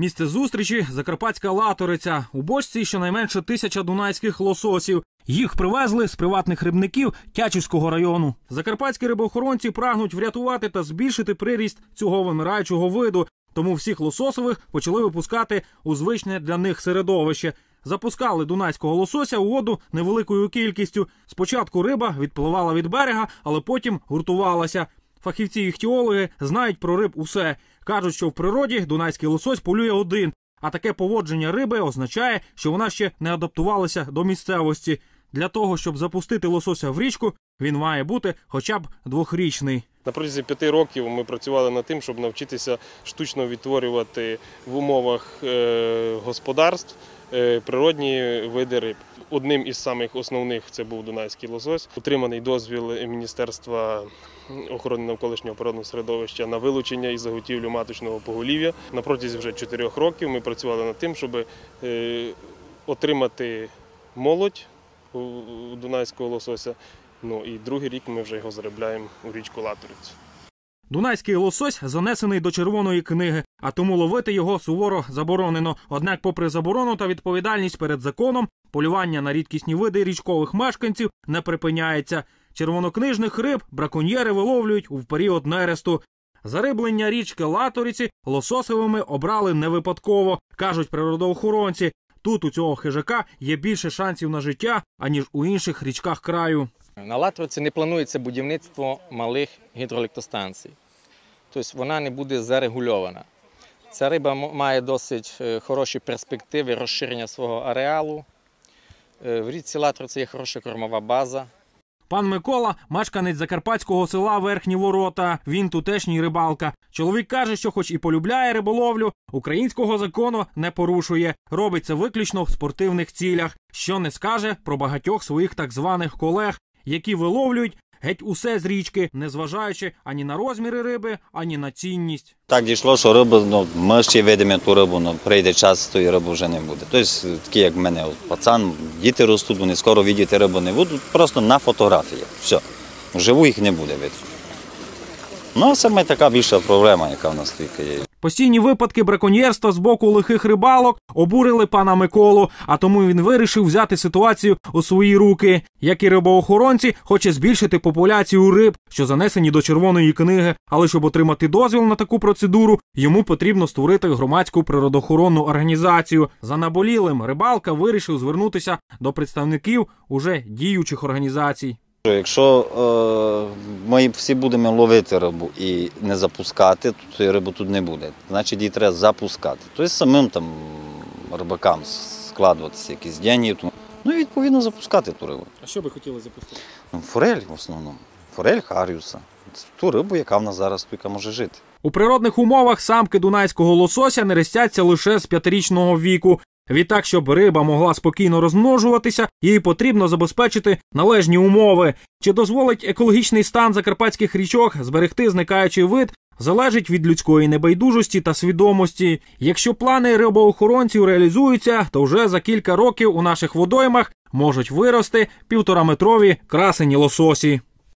Місце зустрічі Закарпатська латориця. У бочці щонайменше тисяча дунайських лососів. Їх привезли з приватних рибників Тячівського району. Закарпатські рибоохоронці прагнуть врятувати та збільшити приріст цього вимираючого виду. Тому всіх лососових почали випускати у звичне для них середовище. Запускали дунайського лосося у воду невеликою кількістю. Спочатку риба відпливала від берега, але потім гуртувалася. Фахівці іхтіологи знають про риб усе. Кажуть, що в природі дунайський лосось полює один, а таке поводження риби означає, що вона ще не адаптувалася до місцевості. Для того, щоб запустити лосося в річку, він має бути хоча б двохрічний. На протязі п'яти років ми працювали над тим, щоб навчитися штучно відтворювати в умовах е, господарств е, природні види риб. Одним із самих основних це був дунайський лосось, отриманий дозвіл Міністерства охорони навколишнього природного середовища на вилучення і заготівлю маточного поголів'я. На протязі вже чотирьох років ми працювали над тим, щоб е, отримати молодь у- дунайського лосося. Ну і другий рік ми вже його заробляємо у річку Латорицю. Дунайський лосось занесений до червоної книги, а тому ловити його суворо заборонено. Однак, попри заборону та відповідальність перед законом, полювання на рідкісні види річкових мешканців не припиняється. Червонокнижних риб браконьєри виловлюють у період нересту. Зариблення річки Латориці лососовими обрали не випадково, кажуть природоохоронці. Тут у цього хижака є більше шансів на життя, аніж у інших річках краю. На Латвиці не планується будівництво малих гідроелектростанцій. Тобто вона не буде зарегульована. Ця риба має досить е, хороші перспективи розширення свого ареалу. Е, В річці Латвиці є хороша кормова база. Пан Микола мешканець закарпатського села Верхні Ворота. Він тутешній рибалка. Чоловік каже, що, хоч і полюбляє риболовлю, українського закону не порушує. Робить це виключно в спортивних цілях, що не скаже про багатьох своїх так званих колег, які виловлюють геть усе з річки, незважаючи ані на розміри риби, ані на цінність. Так дійшло, що риба, ну, ми ще видимо ту рибу, ну, прийде час, тої риби вже не буде. Тобто, такі як в мене, пацан, діти ростуть, вони скоро видіти рибу не будуть, просто на фотографіях. Все. Вживу їх не буде видно. Ну, саме така більша проблема, яка в нас тільки є. Постійні випадки браконьєрства з боку лихих рибалок обурили пана Миколу, а тому він вирішив взяти ситуацію у свої руки. Як і рибоохоронці, хоче збільшити популяцію риб, що занесені до червоної книги. Але щоб отримати дозвіл на таку процедуру, йому потрібно створити громадську природоохоронну організацію. За наболілим рибалка вирішив звернутися до представників уже діючих організацій. Якщо е, ми всі будемо ловити рибу і не запускати, то цієї риби тут не буде. Значить, її треба запускати. Тобто самим там рибакам складуватися якісь деньги, ну і відповідно запускати ту рибу. А що би хотіли запустити? Ну, форель в основному. Форель Харіуса. Ту рибу, яка в нас зараз яка може жити. У природних умовах самки дунайського лосося нерестяться лише з п'ятирічного віку. Відтак, щоб риба могла спокійно розмножуватися, їй потрібно забезпечити належні умови. Чи дозволить екологічний стан закарпатських річок зберегти зникаючий вид, залежить від людської небайдужості та свідомості. Якщо плани рибоохоронців реалізуються, то вже за кілька років у наших водоймах можуть вирости півтораметрові красені лососі.